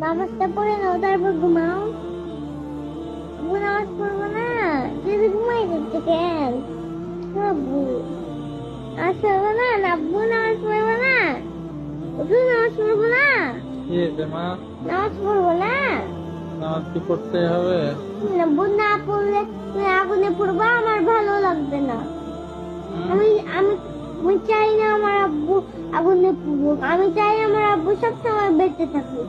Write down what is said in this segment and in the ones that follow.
নামাজটা পড়ে নাও তারপর ঘুমাও। নামাজ পড়ব না যদি ঘুমাই যাচ্ছে কেন আব্বু নামাজ পড়ব না আব্বু নামাজ পড়ব না তুই নামাজ পড়ব না? নামাজ পড়ব না? নামাজ কি পড়তে হবে? আব্বু না পড়লে তুমি আগুনে পড়ব আমার ভালো লাগবে না। আমি আমি আমি চাই না আমার আব্বু আগুনে পড়ুক। আমি চাই আমার আব্বু সবসময় বেঁচে থাকুক।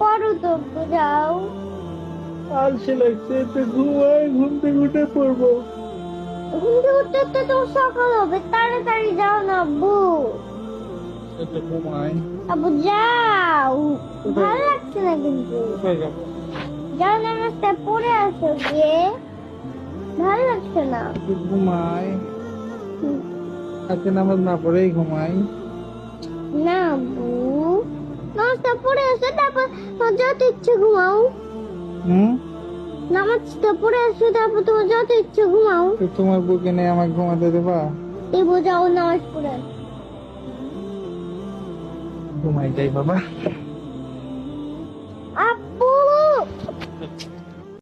পড়ো তো যাও আলসে লাগছে ঘুমাই ঘুম থেকে উঠে পড়ব। ঘুম থেকে উঠতে উঠতে তো সকাল হবে তাড়াতাড়ি যাও না আব্বু। আব্বু যাও। ভালো লাগছে না কিন্তু। যাও পড়ে আসো গিয়ে। ভালো লাগছে না। ঘুমাই। আজকে নামাজ না পড়েই ঘুমাই। না আব্বু নামাজটা পড়ে আসো তোমার যত ইচ্ছে ঘুমাও। হুম? নামাজটা পড়ে আসো তারপর তোমার যত ইচ্ছে ঘুমাও। তো তোমার বুকে নেই আমাকে ঘুমাতে দেবা? এবার যাও নামাজ পড়ে। ঘুমাই যাই বাবা।